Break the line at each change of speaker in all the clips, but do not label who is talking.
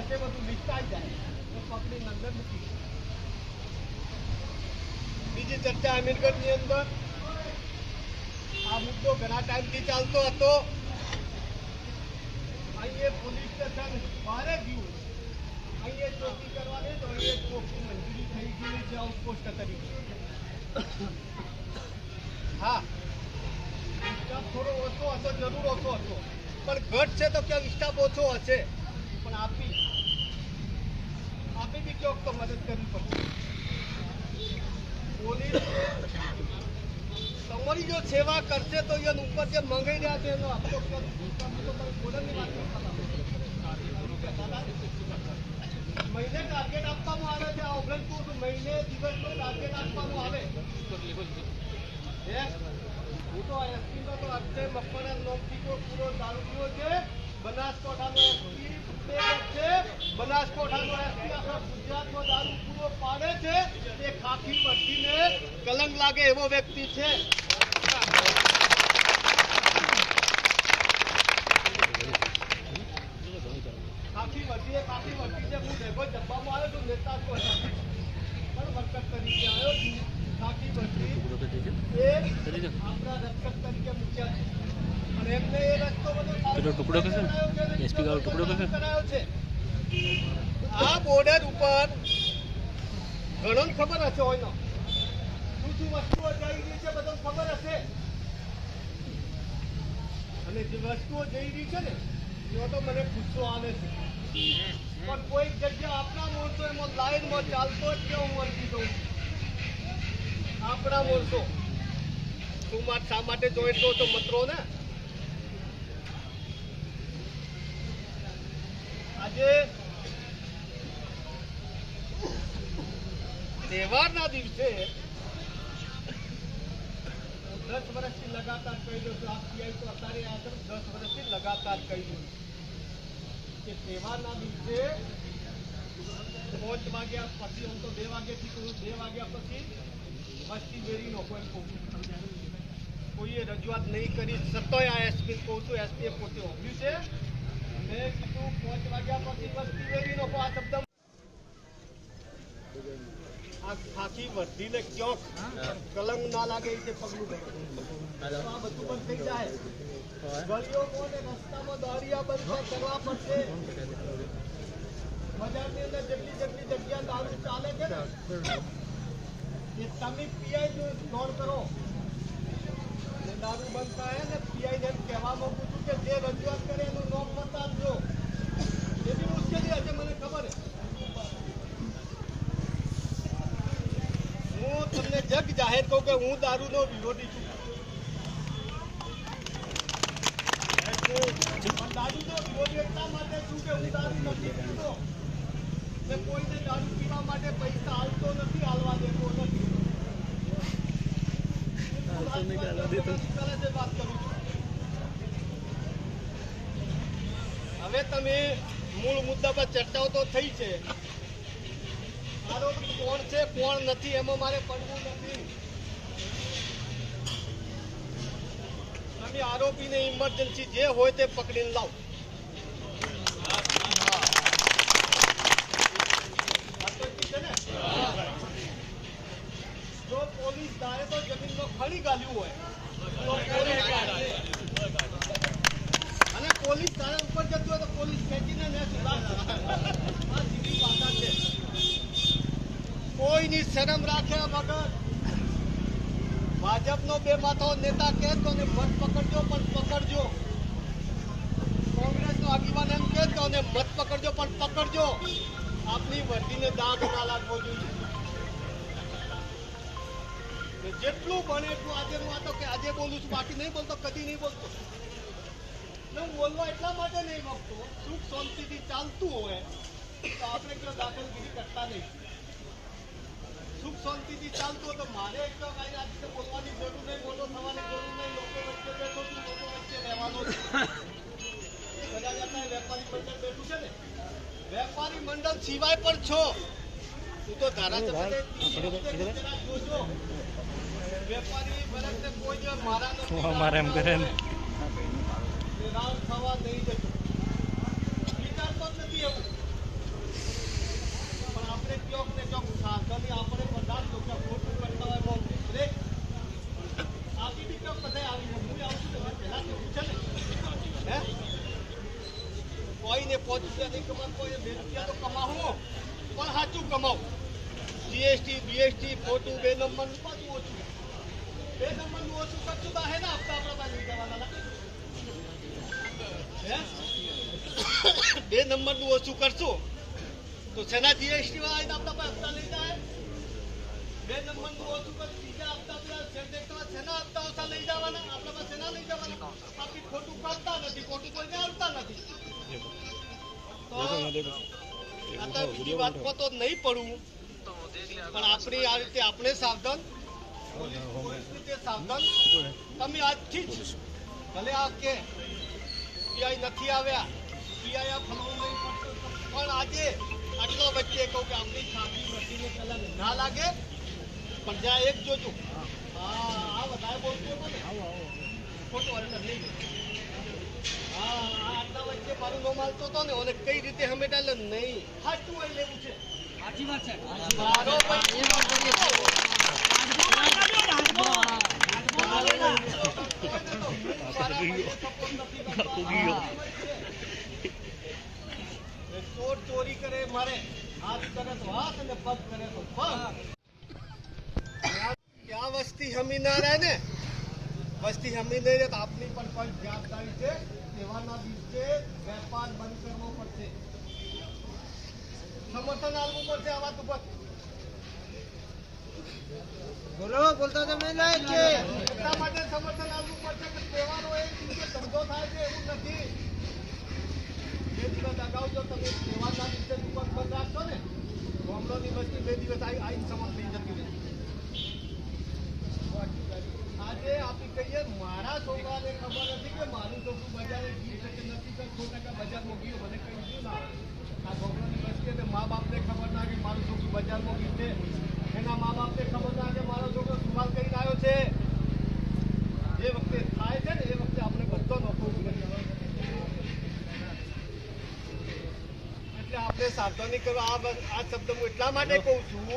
હશે બધું આવી જાય. તો અંદર મૂકી બીજી ચર્ચા અમીરગઢની અંદર. આ મુદ્દો ઘણા ટાઈમથી ચાલતો હતો. અહીંયા પોલીસ સ્ટેશન ભારે ગયું અહીંયા ચોકી કરવાની તો અહીંયા ચોકી મંજૂરી થઈ ગઈ છે આઉટપોસ્ટ તરીકે. હા. સ્ટાફ થોડો ઓછો હતો, જરૂર ઓછો હતો. પણ ઘટ છે તો ક્યાંક સ્ટાફ ઓછો હશે? પણ આપી મદદ કરવી પડશે તમારી જો સેવા કરશે તો ઉપર જે મંગાઈ રહ્યા છે. મહિને ટાર્ગેટ આપવામાં આવે છે, આ ઓગણપુર મહિને દિવસનો ટાર્ગેટ આપવામાં આવે હે? તો એસપી નો તો અત્યારે મકવાણા નોમથી તો પૂરો દારૂ પીવો છે, બનાસકાંઠાનો એસપી છે. બનાસકાંઠાનો એસપી ગુજરાતમાં દારૂ પૂરો પાડે છે. તે ખાખી વર્તીને કલંક લાગે એવો વ્યક્તિ છે ખાખી વર્તી એ ખાખી વર્તી છે હું ભેગો જબ્બામાં આવ્યો છું નેતા તો હતા. પણ વર્કર તરીકે આવ્યો છું ખાખી વર્તી એ આપણા રક્ષક તરીકે મૂક્યા છે અને એમને એ રસ્તો બધો સારો
પેલો ટુકડો કરશે ને?
કરાયો છે અને
SP વાળો ટુકડો કરશે?
કરાયો છે આ બોર્ડર ઉપર ઘણો ખબર હશે શું શું વસ્તુઓ જઈ રહી છે બધું ખબર હશે? અને જે વસ્તુઓ જઈ રહી છે ને, એમાં તો મને ગુસ્સો આવે છે. પણ કોઈક જગ્યા આપણા માણસો એમાં લાઈનમાં ચાલતો જ કે હું અરજી દઉં. આપણા માણસો તું. માટે શા માટે જોઈતો તો મત્રો ને આજે તહેવારના દિવસે દસ વર્ષથી લગાતાર કહી દઉં આ PI તો અત્યારે આગળ દસ વર્ષથી લગાતાર કહી દઉં કે તહેવારના દિવસે પાંચ વાગ્યા પછી હું તો બે વાગ્યાથી કહું, બે વાગ્યા પછી વસ્તી બેરીનો કોઈ કહું. કોઈએ રજૂઆત નહીં કરી છતાંય આ એસપી કહું છું, એસપીએ પોતે ઓફ્યું છે. મેં કીધું પાંચ વાગ્યા પછી વસ્તી બેરીનો આ શબ્દ આ ખાખી વર્ધીને ક્યોક કલંક ના લાગે એ પગલું ભરે. આ બધું બંધ થઈ જાય. ગલીઓ રસ્તામાં દોરિયા બંધ કરવા પડશે. બજારની અંદર જેટલી જેટલી જગ્યા દારૂ ચાલે છે ને, એ તમે પીઆઈ નોંધ કરો. દારૂ બંધ થાય ને પીઆઈ ને કહેવા માંગુ છું કે જે રજૂઆત કરે એનું નોમ બતાવજો એ બી મુશ્કેલી હશે મને ખબર છે હું તમને જગ જાહેર કહું કે હું દારૂનો વિરોધી છું. દારૂનો વિરોધી એટલા માટે છું કે હું દારૂ નથી પીતો. ને કોઈને દારૂ પીવા માટે પૈસા હાલતો નથી હાલવા દેતો નથી. હવે તમે મૂળ મુદ્દા પર ચર્ચાઓ તો થઈ છે. આરોપી કોણ છે, કોણ નથી, એમાં મારે પડવું નથી. તમે આરોપીને ઇમરજન્સી જે હોય તે પકડીને લાવો આતંકી છે ને? જો પોલીસ ધારે તો જમીનમાં ખણી ગાલ્યું હોય તો પોલીસ ધારે. અને પોલીસ ધારે ઉપર જતું હોય તો પોલીસ ખેંચીને ને સુધારશે. આ સીધી ભાષા છે કોઈની શરમ રાખ્યા વગર ભાજપનો બે માથો નેતા કહે તો ને મત પકડજો પણ પકડજો કોંગ્રેસનો આગેવાન એમ કહે તો ને મત પકડજો પણ પકડજો આપની દાગ ના જેટલું બને એટલું આજે હું આ તો કે આજે બોલું છું, બાકી નહીં બોલતો, કદી નહીં બોલતો. હું બોલવા એટલા માટે નહીં માગતો, સુખ શાંતિથી ચાલતું હોય, તો આપણે કોઈ દાખલગીરી કરતા નહીં. સુખ શાંતિથી ચાલતું હોય તો મારે એક તો કાંઈ આ રીતે બોલવાની જરૂર નહીં બોલો થવાની જરૂર નહીં, લોકો વચ્ચે બેઠો છું લોકો વચ્ચે રહેવાનો કદાચ આપણે વેપારી મંડળ બેઠું છે ને? વેપારી મંડળ સિવાય પણ છો. તું તો ધારાસભ્ય અમારે એમ થવા નહીં જતો વિચાર પણ નથી એવું. પણ આપણે
ચોક ને ચોક આપણે
બધા ચોક્યા ખોટું કરતા હોય બહુ આપી આવી જશે. ભાઈને પાંચ રૂપિયા નહીં કમાતો હોય બે રૂપિયા તો કમાવો. પણ સાચું કમાવું. જીએસટી બીએસટી ખોટું બે નંબરનું પાછું ઓછું. બે નંબરનું ઓછું કરશું તો હે ને હપ્તા આપણા પાસે જવાના બે નંબરનું ઓછું કરશું તો શેના જીએસટી વાળા આપણા પાસે હપ્તા લઈ જાય? બે નંબરનું ઓછું કરશું બીજા હપ્તા પેલા શેના હપ્તા ઓછા લઈ જવાના? આપણા પાસે શેના લઈ જવાના? બાકી ખોટું કરતા નથી, ખોટું કોઈને આવતા નથી. બીજી વાતમાં તો નહીં પડવું પણ આપણે આ રીતે આપણે સાવધાન. સાવધાન. તમે આજથી જ ભલે આ કે પીઆઈ નથી આવ્યા પીઆઈ આ ફલવું નહીં પણ આજે આટલો વચ્ચે કહું કે આપણી ખાતી કલમ ના લાગે. પણ જ્યાં એક જોજો હા આ વધારે બોલતો મને ખોટું અંદર નહીં હા. વચ્ચે મારું નો માલતો હતો ને અને કઈ રીતે અમે નહીં. સાચું હોય લેવું છે?
સાચી વાત છે.
મારો ચોર ચોરી કરે મારે હાથ કરે તો હાથ અને પગ કરે તો પગ. ક્યાં વસ્તી હમી ના રહે ને? વસ્તી હમી નહીં રહે તો આપની પણ કોઈ જવાબદારી છે. તહેવારના દિવસે વેપાર બંધ કરવો પડશે. સમર્થન આપવું પડશે આ વાત ઉપર.
બોલો બોલતા તમે લાયક છે.
એટલા માટે સમર્થન આપવું પડશે કે તહેવારો એ દિવસે ધંધો થાય છે એવું નથી. બે દિવસ અગાઉ જો તમે તહેવારના દિવસે દુકાન બંધ રાખશો ને ગામડોની વસ્તી બે દિવસ આવી આવી સમર્થ થઈ જતી રહે. આજે આપી કહીએ મારા છોકરાને ખબર નથી કે મારું છોકરું બજારે ગયું છે કે નથી કે સો ટકા બજારમાં ગયું મને કઈ ગયું ના. આ વસ્તી મા બાપને ખબર ના કે મારું છોકરું બજાર ગયું છે. એના મા બાપને ખબર ના કે મારો છોકરો સુવાલ કરીને આવ્યો છે. જે વખતે થાય છે ને એ વખતે આપણે બધો નફો એટલે આપણે સાવધાની કરવા આ બસ- આ શબ્દ હું એટલા માટે કહું છું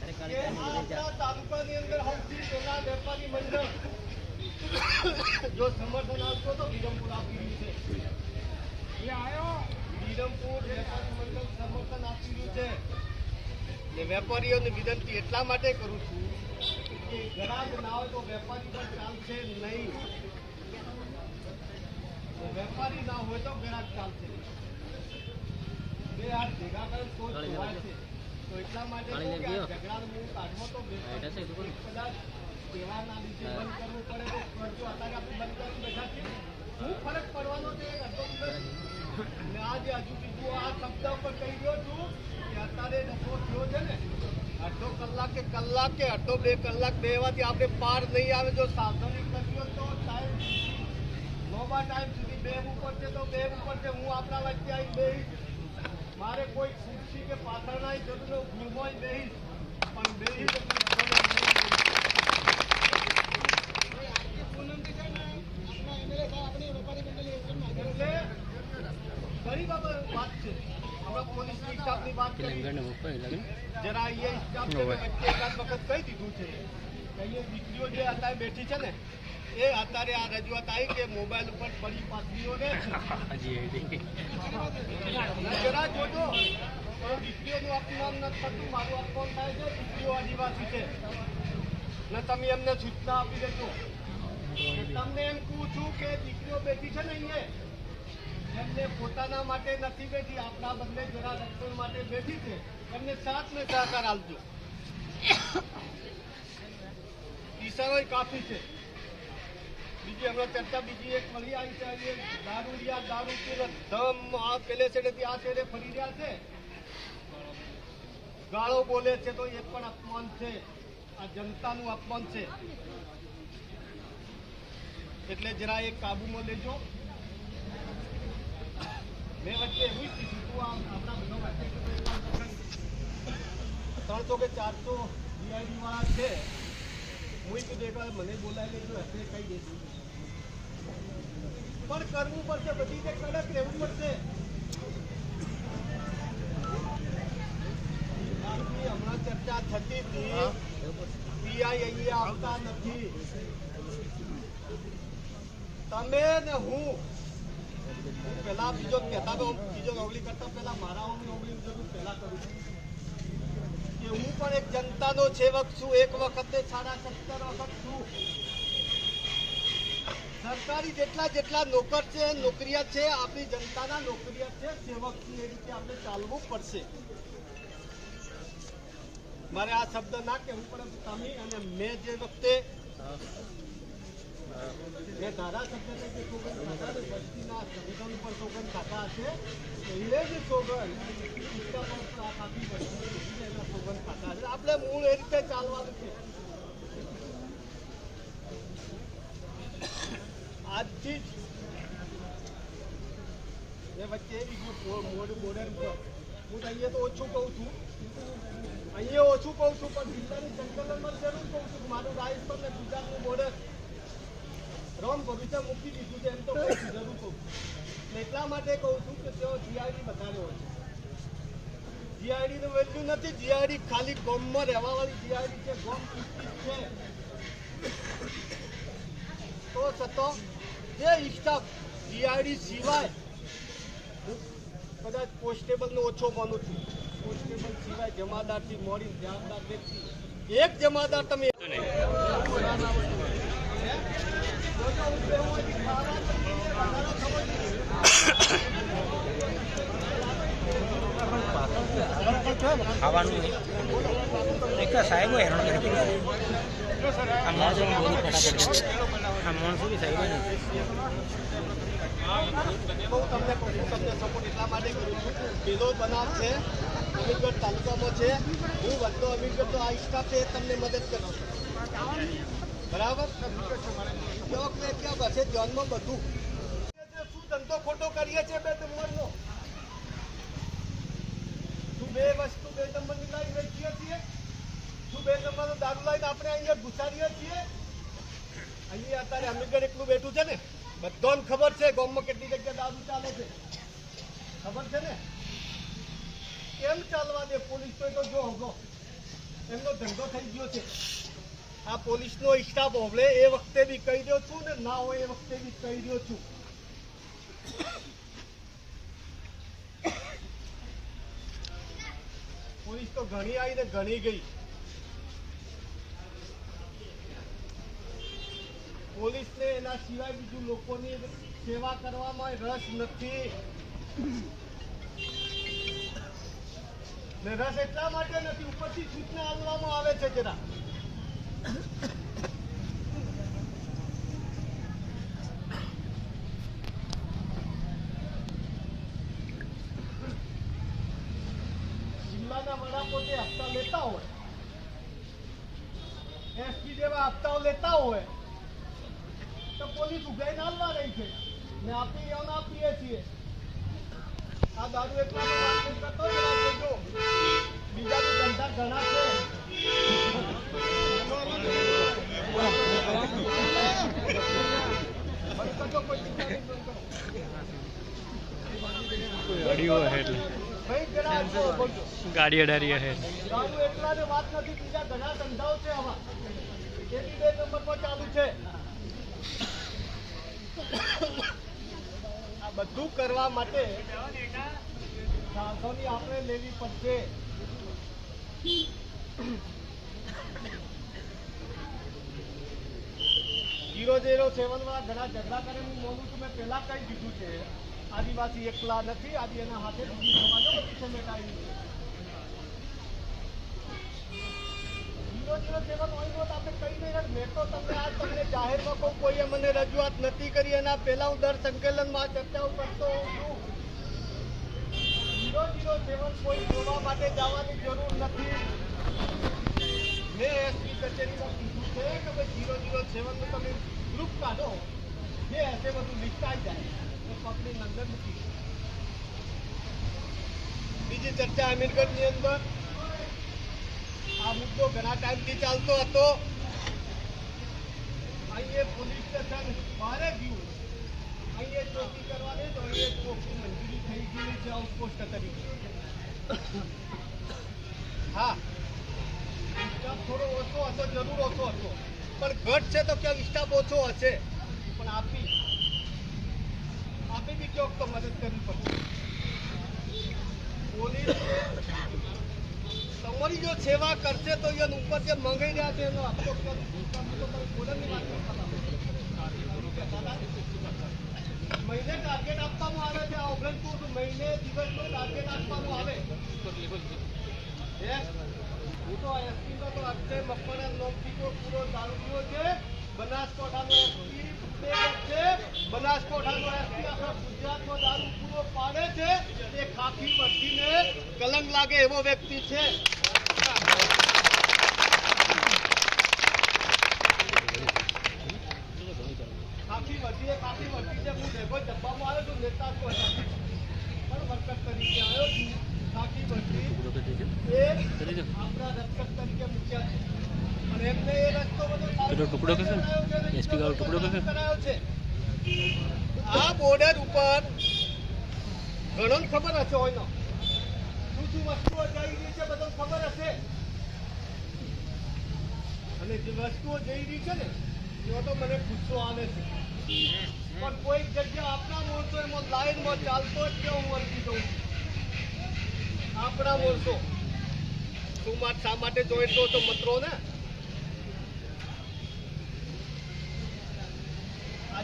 તાલુકાની અંદર સૌથી પહેલા વેપારી મંડળ જો સમર્થન આપશો તો વિરમપુર આપી રહ્યું છે. વિરમપુર વેપારી મંડળ સમર્થન આપી રહ્યું છે. ને વેપારીઓને વિનંતી એટલા માટે કરું છું કે ગ્રાહક ના હોય તો વેપારી પણ ચાલશે નહીં. વેપારી ના હોય તો ગ્રાહક ચાલશે. બે હાથ ભેગા કરે તો જોવાય છે. તો એટલા માટે આ તહેવારના દિવસે બંધ કરવું પડે તો કરજો અત્યારે આપણે બંધ કરી બેઠા છીએ. શું ફરક પડવાનો છે અડધો દિવસ. ને આજે હજુ બીજું આ શબ્દ પર કહી ગયો છું કે અત્યારે નફો થયો છે ને અડધો કલાક કે કલાક કે અડધો બે કલાક બેવાથી આપણે પાર નહીં આવે જો સાવધાની કરીએ તો ટાઈમ નોબા ટાઈમ સુધી બે ઉપર છે તો ઉપર છે. હું આપણા વચ્ચે આવી બેહીશ. મારે કોઈ ખુરશી કે પાથરણા જરૂર નહીં, ભૂલમાં જ. પણ નહીં. જરા એ સ્ટાફ વખત કહી દીધું છે. અહીંયા દીકરીઓ જે અત્યારે બેઠી છે ને એ અત્યારે આ રજૂઆત આવી કે મોબાઈલ ઉપર બધી પાત્રીઓને જરા જોજો. દીકરીઓનું અપમાન નથી થતું. મારું અપમાન થાય છે દીકરીઓ આદિવાસી છે. ને તમે એમને સૂચના આપી દેજો. તમને એમ કહું છું કે દીકરીઓ બેઠી છે ને અહીંયા. એમને પોતાના માટે નથી બેઠી આપણા બંને જરા રક્ષણ માટે બેઠી છે. એમને સાથ ને સહકાર આપજો. ઈશારો કાફી છે. ચર્ચા બીજી એક મળી આવી છે દારૂ દારૂ પીને ધમ, આ પેલે છેડેથી ફરી રહ્યા છે. ગાળો બોલે છે તો એ પણ અપમાન છે. આ જનતાનું અપમાન છે. એટલે જરા એ કાબુમાં લેજો. મેં વચ્ચે એવું જ કીધું તું આપણા બધા વચ્ચે ત્રણસો કે ચારસો વીઆઈડી વાળા છે. હું કીધું, એક મને બોલાવી હશે કહી દઈશું પણ કરવું પડશે, બધી રીતે કડક રહેવું પડશે. હમણાં ચર્ચા થતી હતી. અહીંયા આવતા નથી. તમે ને હું પહેલા બીજો કહેતા તો, બીજો નોકરી કરતા પહેલા મારા ઓગળી જરૂર પહેલા કરું છું. કે હું પણ એક જનતાનો સેવક છું, એક વખતે સાડા સત્તર છું. સરકારી જેટલા જેટલા નોકર છે નોકરિયાત છે, આપણી જનતાના નોકરિયાત છે, સેવક એ રીતે આપણે ચાલવું પડશે. મારે આ શબ્દ ના કહેવું પડે તમે અને મેં જે વખતે જે ધારાસભ્ય તરીકે સોગંદ ને વસ્તીના સંવિધાન ઉપર સોગંદ ખાધા હશે એ જ સોગંદ આપણે મૂળ એ રીતે ચાલવાનું છે આજથી જ એ વચ્ચે મોડર્ન હું અહીંયા તો ઓછું કહું છું અહીંયા ઓછું કહું છું પણ જિલ્લાની સંકલનમાં જરૂર કહું છું મારું રાજસ્થાન ને ગુજરાતનું બોર્ડર રોમ ભવિષ્ય મૂકી દીધું છે એમ તો જરૂર કહું એટલા માટે કહું છું કે તેઓ જીઆઈડી વધારે હોય છે જીઆઈડી નું વેલ્યુ નથી. જીઆઈડી ખાલી ગોમમાં રહેવા વાળી જીઆઈડી છે. ગોમ છે. તો છતો, જે સ્ટાફ જીઆઈડી સિવાય કદાચ કોન્સ્ટેબલ નો ઓછો માનું છું. કોન્સ્ટેબલ સિવાય જમાદારથી મોડી જવાબદાર વ્યક્તિ. એક જમાદાર તમે
ખાવાનું. એક
તમને સપોર્ટ એટલા માટે કરું છું પેલો બનાવ છે, અમીરગઢ તાલુકામાં છે. હું વધતો અમીરગઢ આ તમને મદદ કરું છું. બરાબર? ક્યાંક હશે ધ્યાનમાં બધું શું ધંધો ખોટો કરીએ છીએ બે નંબરનો શું બે વસ્તુ બે નંબરની લાઈન વેચીએ છીએ શું બે નંબરનો દારૂ લાઈન અહીંયા અત્યારે અમીરગઢ એકલું ને ખબર છે ગામમાં કેટલી જગ્યા દારૂ ચાલે છે. ખબર છે ને? કેમ ચાલવા દે પોલીસ એમનો ધંધો થઈ ગયો છે. આ પોલીસનો સ્ટાફ હોવલે એ વખતે બી કહી રહ્યો છું ને, ના હોય એ વખતે બી કહી રહ્યો છું. પોલીસ તો ઘણી આવી ને ઘણી ગઈ. પોલીસને એના સિવાય બીજું લોકોની સેવા કરવામાં રસ નથી. ને રસ એટલા માટે નથી, ઉપરથી સૂચના આપવામાં આવે છે જરા જિલ્લાના વડા પોતે હપ્તા લેતા હોય એસપી જેવા હપ્તાઓ લેતા હોય તો પોલીસ ઉઘાઈને હાલવા રહી છે ને આપી એમને આપીએ છીએ. આ દારૂ એટલા વાત કરતો જરા બીજા બી ધંધા ઘણા છે.
ગાડી અડારી હે
દારૂ એટલા ને વાત નથી બીજા ઘણા ધંધાઓ છે આવા એ બી બે નંબર પર ચાલુ છે. બધું કરવા માટે સાધોની આપણે લેવી પડશે. ઝીરો ઝીરો સેવન વાળા ઘણા ઝઘડા કરે, હું બોલું છું, મેં પહેલા કઈ દીધું છે. આદિવાસી એકલા નથી, આદિ એના હાથે બીજી સમાજો બધી સમેટાવી કોઈએ મને રજૂઆત નથી કરી એના પહેલા હું દર સંકલનમાં ચર્ચાઓ કરતો છું જીરો જીરો સેવન કોઈ જોવા માટે જવાની જરૂર નથી. મેં એસપી કચેરીમાં કીધું છે કે ભાઈ જીરો સેવનનું તમે ગ્રુપ કાઢો જે હશે બધું લિસ્ટ જાય. તો પકડી અંદર બીજી ચર્ચા અમીરગઢની અંદર આ મુદ્દો ઘણા ટાઈમથી ચાલતો હતો. અહીંયા પોલીસ સ્ટેશન બહાર ગયું. અહીંયા ચોકી કરવાની તો અહીંયા ચોકી મંજૂરી થઈ ગયેલી છે આઉટપોસ્ટ તરીકે. હા. સ્ટાફ થોડો ઓછો હતો, જરૂર ઓછો હતો. પણ ઘટ છે તો ક્યાંક સ્ટાફ ઓછો હશે? પણ આપી. આપી બી ચોક તો મદદ કરવી પડશે. પોલીસ તમારી જો સેવા કરશે તો એના ઉપર જે મંગાઈ રહ્યા છે, એનો આપતો મહિને ટાર્ગેટ આપવામાં આવે છે, આ ઓગણપુર મહિને દિવસનો ટાર્ગેટ આપવામાં આવે. હે? તો એસપી તો આજે મકવાણા નોકરી પૂરો ચાલુ થયો છે. બનાસકાંઠાનો એસપી બનાસકાંઠાનો એસપી આખા ગુજરાતનો પૂરો પાડે છે. એ ખાખી વર્દીને કલંક લાગે એવો વ્યક્તિ છે ખાખી વર્દી એ ખાખી વર્દી છે હું ભેગો ડબ્બામાં આવ્યો છું નેતા તો હતા. પણ વર્કર તરીકે આવ્યો છું ખાખી વર્દી એ આપણા રક્ષક તરીકે મૂક્યા છે અને એમને એ રસ્તો બધો
ટુકડો કહેશે
છે અને
ટુકડો કહેશે?
આ બોર્ડર ઉપર ઘણો ખબર હશે હોયનો શું શું વસ્તુઓ જઈ રહી છે બધું ખબર હશે? અને જે વસ્તુઓ જઈ રહી છે ને, એમાં તો મને ગુસ્સો આવે છે. પણ કોઈ જગ્યા આપણા મોરસો એમાં લાઈનમાં ચાલતો જ કે હું વર્તી દઉં આપણા મોરસો શું શા માટે જોઈતો હતો મત્રો ને આજે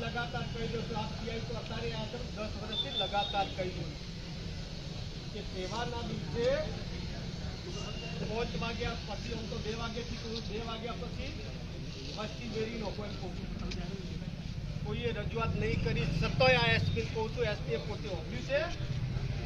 લગાતાર કહી દઉં અત્યારે આ દસ વર્ષથી લગાતાર કહી દઉં કે તહેવારના દિવસે પાંચ વાગ્યા પછી હું તો બે વાગ્યાથી કહું બે વાગ્યા પછી વસ્તી કોઈએ રજૂઆત નહીં કરી છતાંય આ એસપી, કહું છું, એસપીએ પોતે ઓગળ્યું